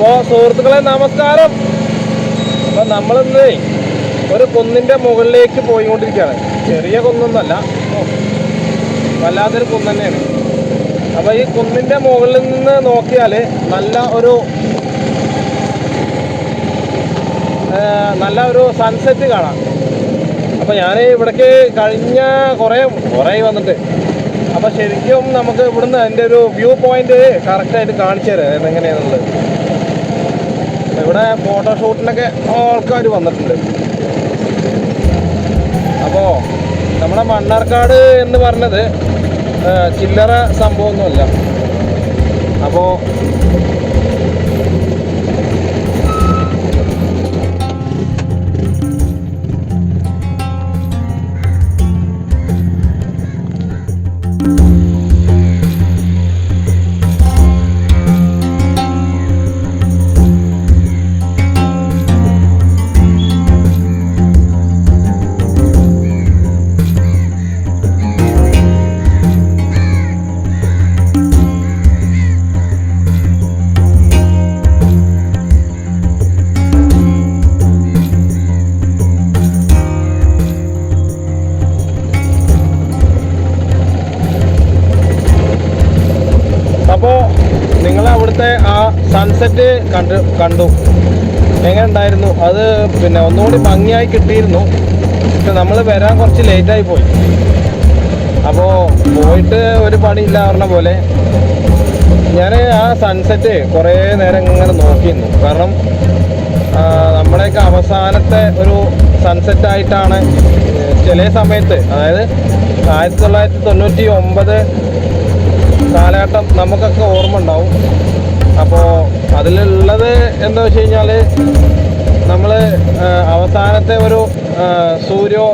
അപ്പോൾ സുഹൃത്തുക്കളെ നമസ്കാരം. അപ്പോൾ നമ്മളിന്ന് ഒരു കുന്നിന്റെ മുകളിലേക്ക് പോയിക്കൊണ്ടിരിക്കുകയാണ്. ചെറിയ കുന്നൊന്നല്ല. വല്ലാത്തൊരു കുന്ന് തന്നെയാണ്. അപ്പോൾ ഈ കുന്നിന്റെ മുകളിൽ നിന്ന് നോക്കിയാൽ നല്ല ഒരു നല്ല ഒരു സൺസെറ്റ് കാണാം. അപ്പോൾ ഞാൻ ഇവിടേക്ക് കഴിഞ്ഞ കുറേ കുറേ വന്നിട്ട്. അപ്പോൾ ശരിക്കും നമുക്ക് ഇവിടുന്ന് അതിന്റെ ഒരു വ്യൂ പോയിന്റ് കറക്റ്റായിട്ട് കാണിച്ചു തരാം. അതെങ്ങനെയാണെന്നുള്ളത് ഇവിടെ ഫോട്ടോഷൂട്ടിനൊക്കെ ആൾക്കാർ വന്നിട്ടുണ്ട്. അപ്പോൾ നമ്മുടെ മണ്ണാർക്കാട് എന്ന് പറഞ്ഞത് ചില്ലറ സംഭവമൊന്നുമല്ല. അപ്പോൾ സൺസെറ്റ് കണ്ട് കണ്ടു. എങ്ങനെ ഉണ്ടായിരുന്നു? അത് പിന്നെ ഒന്നുകൂടി ഭംഗിയായി കിട്ടിയിരുന്നു. പക്ഷെ നമ്മൾ വരാൻ കുറച്ച് ലേറ്റായി പോയി. അപ്പോൾ പോയിട്ട് ഒരു പണിയില്ല പറഞ്ഞ പോലെ ഞാൻ ആ സൺസെറ്റ് കുറേ നേരം ഇങ്ങനെ നോക്കിയിരുന്നു. കാരണം നമ്മുടെയൊക്കെ അവസാനത്തെ ഒരു സൺസെറ്റ് ആയിട്ടാണ് ചില സമയത്ത് അതായത് ആയിരത്തി തൊള്ളായിരത്തി തൊണ്ണൂറ്റി ഒമ്പത് കാലഘട്ടം നമുക്കൊക്കെ ഓർമ്മ ഉണ്ടാവും. അപ്പോൾ അതിലുള്ളത് എന്താ വെച്ച് കഴിഞ്ഞാൽ നമ്മൾ അവസാനത്തെ ഒരു സൂര്യോ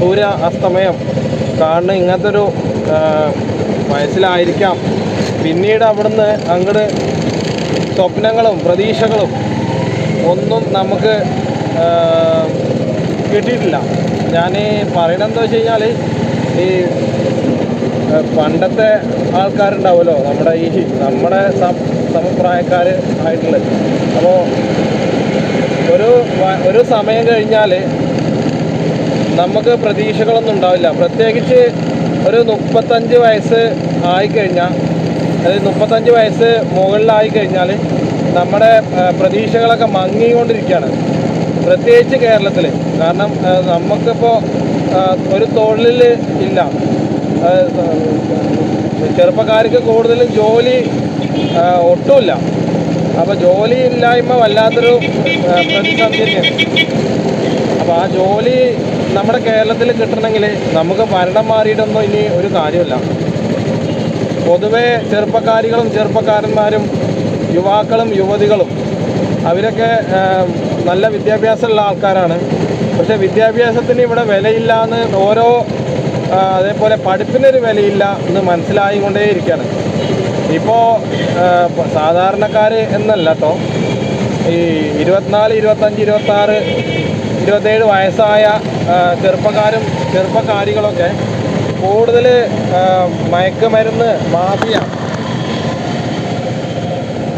സൂര്യ അസ്തമയം കാണുന്ന ഇങ്ങനത്തെ ഒരു വയസ്സിലായിരിക്കാം പിന്നീട് അവിടുന്ന് അങ്ങോട്ട് സ്വപ്നങ്ങളും പ്രതീക്ഷകളും ഒന്നും നമുക്ക് കിട്ടിയിട്ടില്ല. ഞാൻ പറയണത് എന്താ വെച്ച് കഴിഞ്ഞാൽ ഈ പണ്ടത്തെ ആൾക്കാരുണ്ടാവുമല്ലോ. നമ്മുടെ ഈ നമ്മുടെ സമപ്രായക്കാർ ആയിട്ടുള്ളത്. അപ്പോൾ ഒരു ഒരു സമയം കഴിഞ്ഞാൽ നമുക്ക് പ്രതീക്ഷകളൊന്നും ഉണ്ടാവില്ല. പ്രത്യേകിച്ച് ഒരു മുപ്പത്തഞ്ച് വയസ്സ് ആയിക്കഴിഞ്ഞാൽ അതായത് മുപ്പത്തഞ്ച് വയസ്സ് മുകളിലായി കഴിഞ്ഞാൽ നമ്മുടെ പ്രതീക്ഷകളൊക്കെ മങ്ങിക്കൊണ്ടിരിക്കുകയാണ്. പ്രത്യേകിച്ച് കേരളത്തിൽ കാരണം നമുക്കിപ്പോൾ ഒരു തൊഴിൽ ഇല്ല. ചെറുപ്പക്കാർക്ക് കൂടുതലും ജോലി ഒട്ടുമില്ല. അപ്പോൾ ജോലി ഇല്ലായ്മ വല്ലാത്തൊരു പ്രതിസന്ധി അപ്പോൾ ആ ജോലി നമ്മുടെ കേരളത്തിൽ കിട്ടണമെങ്കിൽ നമുക്ക് ഭരണം മാറിയിട്ടൊന്നും ഇനി ഒരു കാര്യമില്ല. പൊതുവേ ചെറുപ്പക്കാരികളും ചെറുപ്പക്കാരന്മാരും യുവാക്കളും യുവതികളും അവരൊക്കെ നല്ല വിദ്യാഭ്യാസമുള്ള ആൾക്കാരാണ്. പക്ഷേ വിദ്യാഭ്യാസത്തിന് ഇവിടെ വിലയില്ല എന്ന് ഓരോ അതേപോലെ പഠിപ്പിനൊരു വിലയില്ല എന്ന് മനസ്സിലായിക്കൊണ്ടേയിരിക്കുകയാണ്. ഇപ്പോൾ സാധാരണക്കാർ എന്നല്ല കേട്ടോ ഈ ഇരുപത്തിനാല് ഇരുപത്തഞ്ച് ഇരുപത്താറ് ഇരുപത്തേഴ് വയസ്സായ ചെറുപ്പക്കാരും ചെറുപ്പക്കാരികളൊക്കെ കൂടുതൽ മയക്കുമരുന്ന് മാഫിയ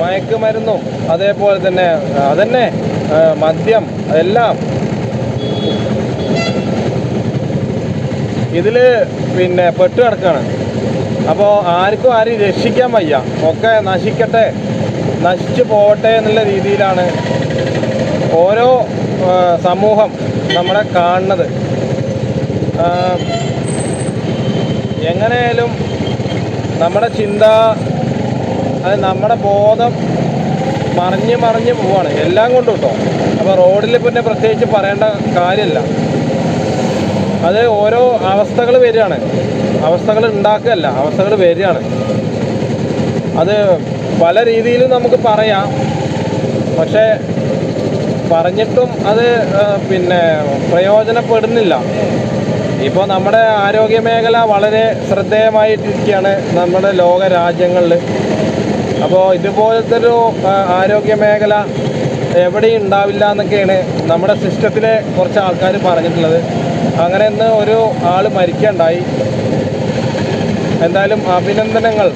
മയക്കുമരുന്നും അതേപോലെ തന്നെ അതന്നെ മദ്യം എല്ലാം ഇതിൽ പിന്നെ പെട്ട് കിടക്കുകയാണ് അപ്പോൾ ആർക്കും ആരും രക്ഷിക്കാൻ വയ്യ. ഒക്കെ നശിക്കട്ടെ നശിച്ചു പോകട്ടെ എന്നുള്ള രീതിയിലാണ് ഓരോ സമൂഹം നമ്മളെ കാണുന്നത്. എങ്ങനെയായാലും നമ്മുടെ ചിന്ത അത് നമ്മുടെ ബോധം മറിഞ്ഞ് മറിഞ്ഞ് പോവാണ്. എല്ലാം കൊണ്ടും കേട്ടോ അപ്പോൾ റോഡിൽ പിന്നെ പ്രത്യേകിച്ച് പറയേണ്ട കാര്യമില്ല അത് ഓരോ അവസ്ഥകൾ വരികയാണ്. അവസ്ഥകൾ ഉണ്ടാക്കുകയല്ല അവസ്ഥകൾ വരികയാണ്. അത് പല രീതിയിലും നമുക്ക് പറയാം. പക്ഷേ പറഞ്ഞിട്ടും അത് പിന്നെ പ്രയോജനപ്പെടുന്നില്ല. ഇപ്പോൾ നമ്മുടെ ആരോഗ്യ മേഖല വളരെ ശ്രദ്ധേയമായിട്ടിരിക്കുകയാണ് നമ്മുടെ ലോക രാജ്യങ്ങളിൽ അപ്പോൾ ഇതുപോലത്തെ ഒരു ആരോഗ്യ മേഖല എവിടെയും ഉണ്ടാവില്ല എന്നൊക്കെയാണ് നമ്മുടെ സിസ്റ്റത്തിലെ കുറച്ച് ആൾക്കാർ പറഞ്ഞിട്ടുള്ളത്. അങ്ങനെ ഇന്ന് ഒരു ആൾ മരിക്കണ്ടായി എന്തായാലും അഭിനന്ദനങ്ങൾ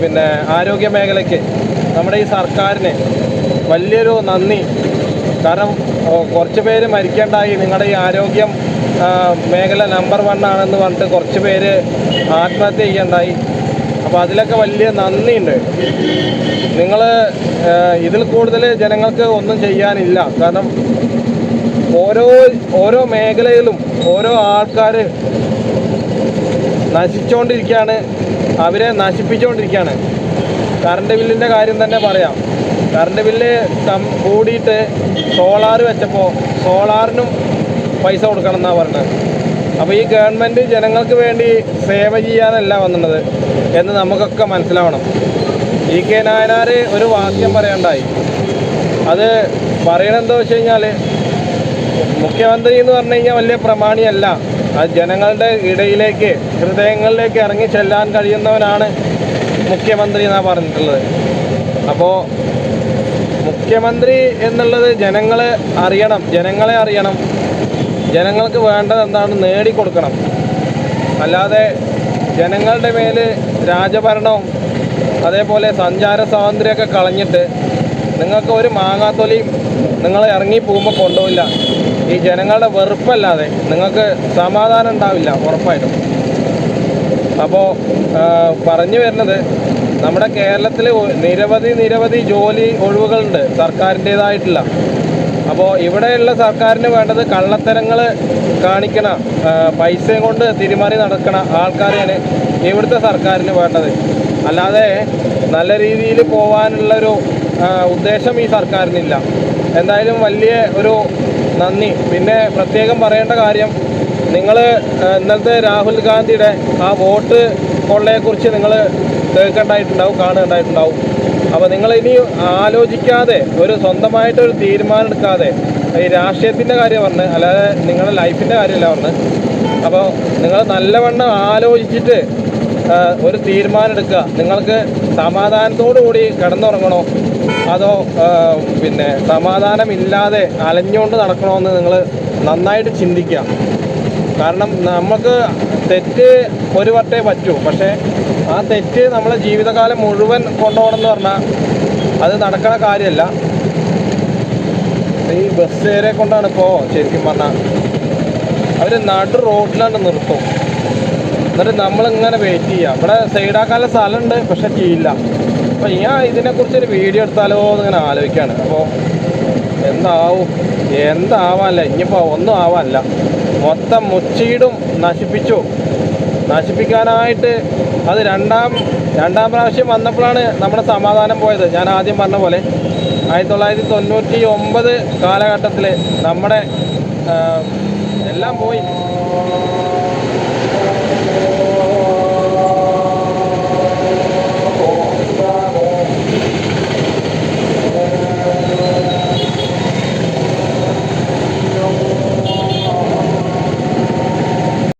പിന്നെ ആരോഗ്യ മേഖലയ്ക്ക്. നമ്മുടെ ഈ സർക്കാരിന് വലിയൊരു നന്ദി. കാരണം കുറച്ച് പേര് മരിക്കേണ്ടായി നിങ്ങളുടെ ഈ ആരോഗ്യം മേഖല നമ്പർ വൺ ആണെന്ന് പറഞ്ഞിട്ട് കുറച്ച് പേര് ആത്മഹത്യ ചെയ്യണ്ടായി അപ്പോൾ അതിലൊക്കെ വലിയ നന്ദിയുണ്ട്. നിങ്ങൾ ഇതിൽ കൂടുതൽ ജനങ്ങൾക്ക് ഒന്നും ചെയ്യാനില്ല. കാരണം ഓരോ ഓരോ മേഖലയിലും ഓരോ ആൾക്കാർ നശിച്ചുകൊണ്ടിരിക്കുകയാണ് അവരെ നശിപ്പിച്ചുകൊണ്ടിരിക്കുകയാണ് കറണ്ട് ബില്ലിന്റെ കാര്യം തന്നെ പറയാം. കറണ്ട് ബില്ല് കൂടിയിട്ട് സോളാർ വെച്ചപ്പോൾ സോളാറിനും പൈസ കൊടുക്കണം എന്നാണ് പറഞ്ഞത്. അപ്പോൾ ഈ ഗവൺമെന്റ് ജനങ്ങൾക്ക് വേണ്ടി സേവ ചെയ്യാനല്ല വന്നത് എന്ന് നമുക്കൊക്കെ മനസ്സിലാവണം. ഇ കെ നായനാർ ഒരു വാക്യം പറയണ്ടായി. അത് പറയണെന്താ വെച്ച് കഴിഞ്ഞാൽ മുഖ്യമന്ത്രി എന്ന് പറഞ്ഞു കഴിഞ്ഞാൽ വലിയ പ്രമാണിയല്ല. അത് ജനങ്ങളുടെ ഇടയിലേക്ക് ഹൃദയങ്ങളിലേക്ക് ഇറങ്ങി ചെല്ലാൻ കഴിയുന്നവനാണ് മുഖ്യമന്ത്രി എന്നാണ് പറഞ്ഞിട്ടുള്ളത്. അപ്പോൾ മുഖ്യമന്ത്രി എന്നുള്ളത് ജനങ്ങളെ അറിയണം ജനങ്ങളെ അറിയണം. ജനങ്ങൾക്ക് വേണ്ടത് എന്താണ് നേടിക്കൊടുക്കണം. അല്ലാതെ ജനങ്ങളുടെ മേൽ രാജഭരണവും അതേപോലെ സഞ്ചാര സ്വാതന്ത്ര്യമൊക്കെ കളഞ്ഞിട്ട് നിങ്ങൾക്ക് ഒരു മാങ്ങാത്തൊലിയും നിങ്ങൾ ഇറങ്ങി പോകുമ്പോൾ കൊണ്ടുപോയില്ല ഈ ജനങ്ങളുടെ വെറുപ്പല്ലാതെ നിങ്ങൾക്ക് സമാധാനം ഉണ്ടാവില്ല ഉറപ്പായിട്ടും. അപ്പോൾ പറഞ്ഞു വരുന്നത് നമ്മുടെ കേരളത്തിൽ നിരവധി നിരവധി ജോലി ഒഴിവുകളുണ്ട് സർക്കാരിന്റേതായിട്ടുള്ള. അപ്പോൾ ഇവിടെയുള്ള സർക്കാരിന് വേണ്ടത് കള്ളത്തരങ്ങൾ കാണിക്കണ പൈസയും കൊണ്ട് തിരിമറി നടക്കണ ആൾക്കാരെയാണ് ഇവിടുത്തെ സർക്കാരിന് വേണ്ടത്. അല്ലാതെ നല്ല രീതിയിൽ പോകാനുള്ളൊരു ഉദ്ദേശം ഈ സർക്കാരിനില്ല. എന്തായാലും വലിയ ഒരു നന്ദി. പിന്നെ പ്രത്യേകം പറയേണ്ട കാര്യം നിങ്ങൾ ഇന്നത്തെ രാഹുൽ ഗാന്ധിയുടെ ആ വോട്ട് കൊള്ളയെക്കുറിച്ച് നിങ്ങൾ കേൾക്കേണ്ടായിട്ടുണ്ടാവും കാണേണ്ടായിട്ടുണ്ടാവും. അപ്പോൾ നിങ്ങൾ ഇനി ആലോചിക്കാതെ ഒരു സ്വന്തമായിട്ട് ഒരു തീരുമാനം എടുക്കാതെ ഈ രാഷ്ട്രീയത്തിന്റെ കാര്യം പറഞ്ഞ് അല്ലാതെ നിങ്ങളുടെ ലൈഫിന്റെ കാര്യമല്ല പറഞ്ഞ് അപ്പോൾ നിങ്ങൾ നല്ലവണ്ണം ആലോചിച്ചിട്ട് ഒരു തീരുമാനം എടുക്കുക നിങ്ങൾക്ക് സമാധാനത്തോടു കൂടി കിടന്നുറങ്ങണോ? അതോ പിന്നെ സമാധാനമില്ലാതെ അലഞ്ഞുകൊണ്ട് നടക്കണമെന്ന് നിങ്ങൾ നന്നായിട്ട് ചിന്തിക്കാം കാരണം നമുക്ക് തെറ്റ് ഒരു വട്ടേ പറ്റൂ. പക്ഷേ ആ തെറ്റ് നമ്മളെ ജീവിതകാലം മുഴുവൻ കൊണ്ടുപോകണം എന്ന് പറഞ്ഞാൽ അത് നടക്കണ കാര്യമല്ല ഈ ബസ് ബസ്സുകാരെ കൊണ്ടാണ് ഇപ്പോൾ ശരിക്കും പറഞ്ഞാൽ അവർ നടു റോഡിലാണ് നിർത്തും. എന്നിട്ട് നമ്മളിങ്ങനെ വെയിറ്റ് ചെയ്യുക ഇവിടെ സൈഡാക്കാനുള്ള സ്ഥലമുണ്ട് പക്ഷെ ചെയ്യില്ല. അപ്പോൾ ഞാൻ ഇതിനെക്കുറിച്ചൊരു വീഡിയോ എടുത്താലോ എന്ന് ഇങ്ങനെ ആലോചിക്കുകയാണ് അപ്പോൾ എന്താവും? എന്താവാല്ല ഇനിയിപ്പോൾ ഒന്നും ആവാനല്ല. മൊത്തം മുച്ചീടും നശിപ്പിച്ചു. നശിപ്പിക്കാനായിട്ട് അത് രണ്ടാം രണ്ടാം പ്രാവശ്യം വന്നപ്പോഴാണ് നമ്മുടെ സമാധാനം പോയത്. ഞാൻ ആദ്യം പറഞ്ഞ പോലെ ആയിരത്തി തൊള്ളായിരത്തി തൊണ്ണൂറ്റി ഒമ്പത് കാലഘട്ടത്തിൽ നമ്മുടെ എല്ലാം പോയി.